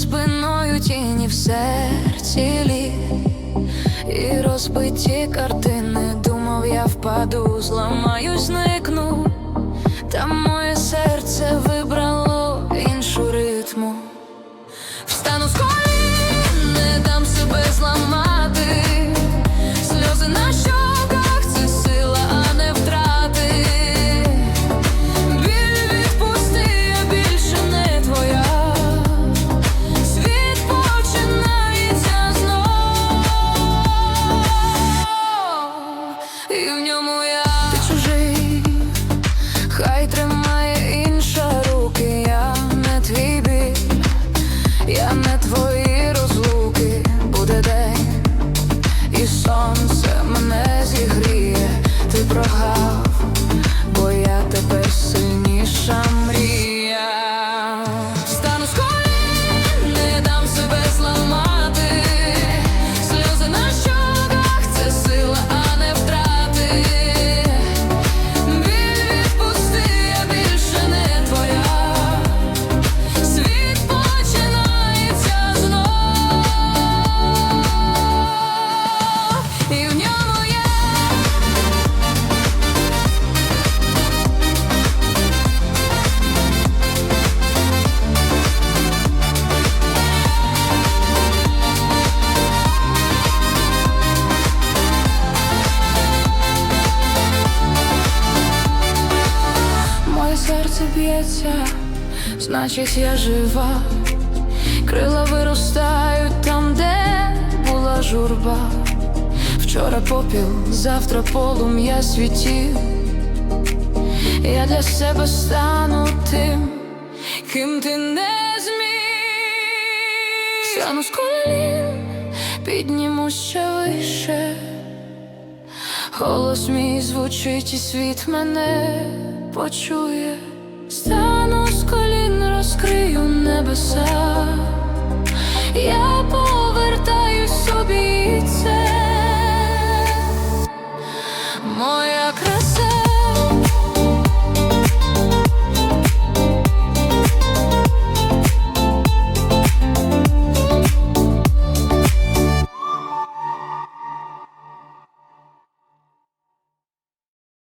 спиною тіні в серці лі, І розбиті картини, думав, я впаду, зламаю, зникну, та моє серце я не твої розлуки, буде день, і сонце мене зігріє, ти прогав, серце значить я жива. Крила виростають там, де була журба. Вчора попіл, завтра полум'я світів. Я для себе стану тим, ким ти не зміг. Стану з колін, підніму ще вище. Голос мій звучить, і світ мене почує. краса, я повертаюсь собі це моя краса.